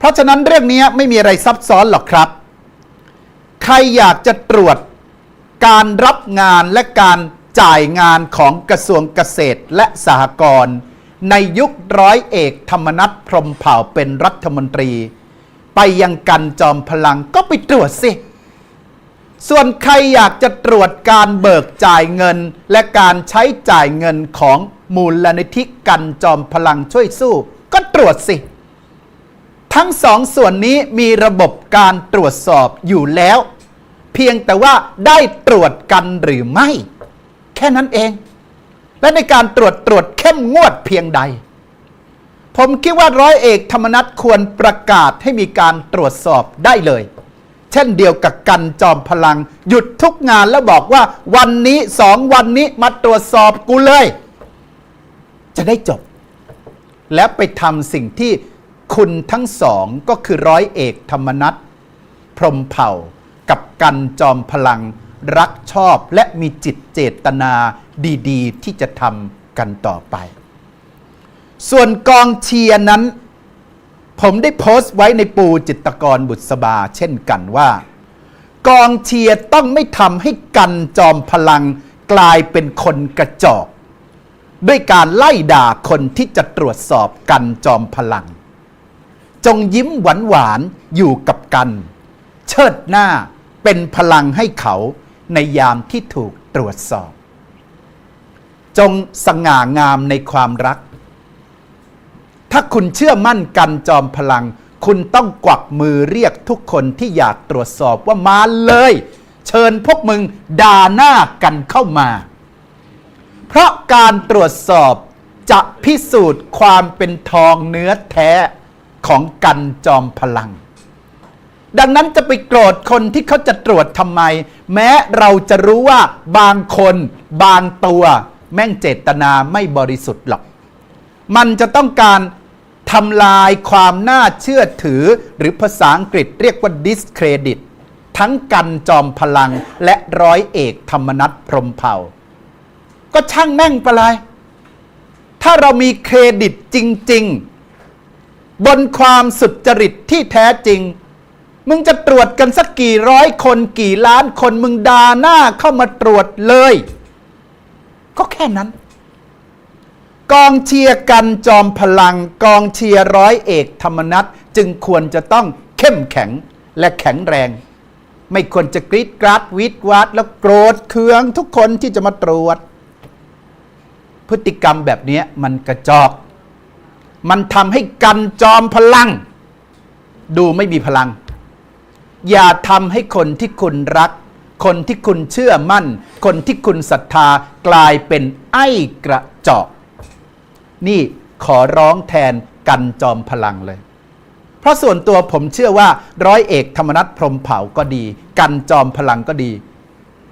เพราะฉะนั้นเรื่องนี้ไม่มีอะไรซับซ้อนหรอกครับ ใครอยากจะตรวจการรับงานและการจ่ายงานของกระทรวงเกษตรและสหกรณ์ในยุคร้อยเอกธรรมนัฐพรมเผ่าเป็นรัฐมนตรี ไปยังกันจอมพลังก็ไปตรวจสิ ส่วนใครอยากจะตรวจการเบิกจ่ายเงินและการใช้จ่ายเงินของมูลนิธิกันจอมพลังช่วยสู้ ก็ตรวจสิ ทั้งสองส่วนนี้มีระบบการตรวจสอบอยู่แล้ว เพียงแต่ว่าได้ตรวจกันหรือไม่ แค่นั้นเอง และในการตรวจตรวจเข้มงวดเพียงใด ผมคิดว่าร้อยเอกธรรมนัฐควรประกาศให้มีการตรวจสอบได้เลย เช่นเดียวกับกันจอมพลัง หยุดทุกงานแล้วบอกว่า วันนี้สองวันนี้มาตรวจสอบกูเลย จะได้จบ และไปทำสิ่งที่ คุณทั้งสองก็คือร้อยเอกธรรมนัฐพรมเผ่า กับกันจอมพลังรักชอบและมีจิตเจตนาดีๆ ที่จะทำกันต่อไป ส่วนกองเชียร์นั้น ผมได้โพสต์ไว้ในปูจิตกรบุษบาเช่นกันว่า กองเชียร์ต้องไม่ทำให้กันจอมพลังกลายเป็นคนกระจอก ด้วยการไล่ด่าคนที่จะตรวจสอบกันจอมพลัง จงยิ้มหวานหวานอยู่กับกัน เชิดหน้าเป็นพลังให้เขาในยามที่ถูกตรวจสอบ จงสง่างามในความรัก ถ้าคุณเชื่อมั่นกันจอมพลัง คุณต้องกวักมือเรียกทุกคนที่อยากตรวจสอบว่ามาเลย เชิญพวกมึงด่าหน้ากันเข้ามา เพราะการตรวจสอบจะพิสูจน์ความเป็นทองเนื้อแท้ ของกันจอมพลัง ดังนั้นจะไปโกรธคนที่เขาจะตรวจทำไม แม้เราจะรู้ว่าบางคนบางตัว แม่งเจตนาไม่บริสุทธิ์หรอก มันจะต้องการทำลายความน่าเชื่อถือหรือภาษาอังกฤษเรียกว่า discredit ทั้งกันจอมพลังและร้อยเอกธรรมนัฐพรมเผ่า ก็ช่างแม่งไปเลยถ้าเรามีเครดิตจริง ๆ บนความสุจริตที่แท้จริง มึงจะตรวจกันสักกี่ร้อยคนกี่ล้านคนมึงดาหน้าเข้ามาตรวจเลย ก็แค่นั้น กองเชียร์กันจอมพลัง กองเชียร์ร้อยเอกธรรมนัฐจึงควรจะต้องเข้มแข็งและแข็งแรง ไม่ควรจะกรีดกราดวิดวาดแล้วโกรธเคืองทุกคนที่จะมาตรวจ พฤติกรรมแบบนี้มันกระจอก มันทำให้กันจอมพลัง ดูไม่มีพลัง อย่าทำให้คนที่คุณรัก คนที่คุณเชื่อมั่น คนที่คุณศรัทธากลายเป็นไอ้กระจอก นี่ขอร้องแทนกันจอมพลังเลย เพราะส่วนตัวผมเชื่อว่า ร้อยเอกธรรมนัฐพรมเผาก็ดี กันจอมพลังก็ดี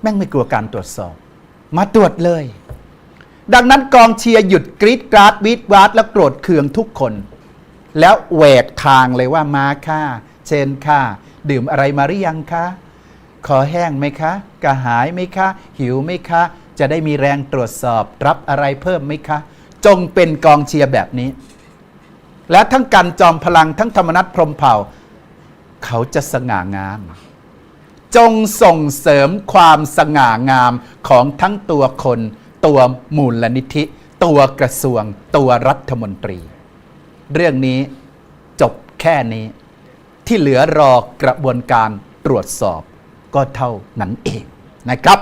แม่งไม่กลัวการตรวจสอบ มาตรวจเลย ดังนั้นกองเชียร์หยุดกรีดกราดวีดวาดและโกรธเคืองทุกคน แล้วแหวกทางเลยว่ามาค่ะ เชนค่ะ ดื่มอะไรมาหรือยังคะขอแห้งไหมคะ กระหายไหมคะ หิวไหมคะ จะได้มีแรงตรวจสอบรับอะไรเพิ่มไหมคะ จงเป็นกองเชียร์แบบนี้ และทั้งกันจอมพลังทั้งธรรมนัฐพรหมเผ่า เขาจะสง่างาม จงส่งเสริมความสง่างามของทั้งตัวคน ตัวมูลนิธิ ตัวกระทรวง ตัวรัฐมนตรี เรื่องนี้จบแค่นี้ ที่เหลือรอกระบวนการตรวจสอบก็เท่านั้นเองนะครับ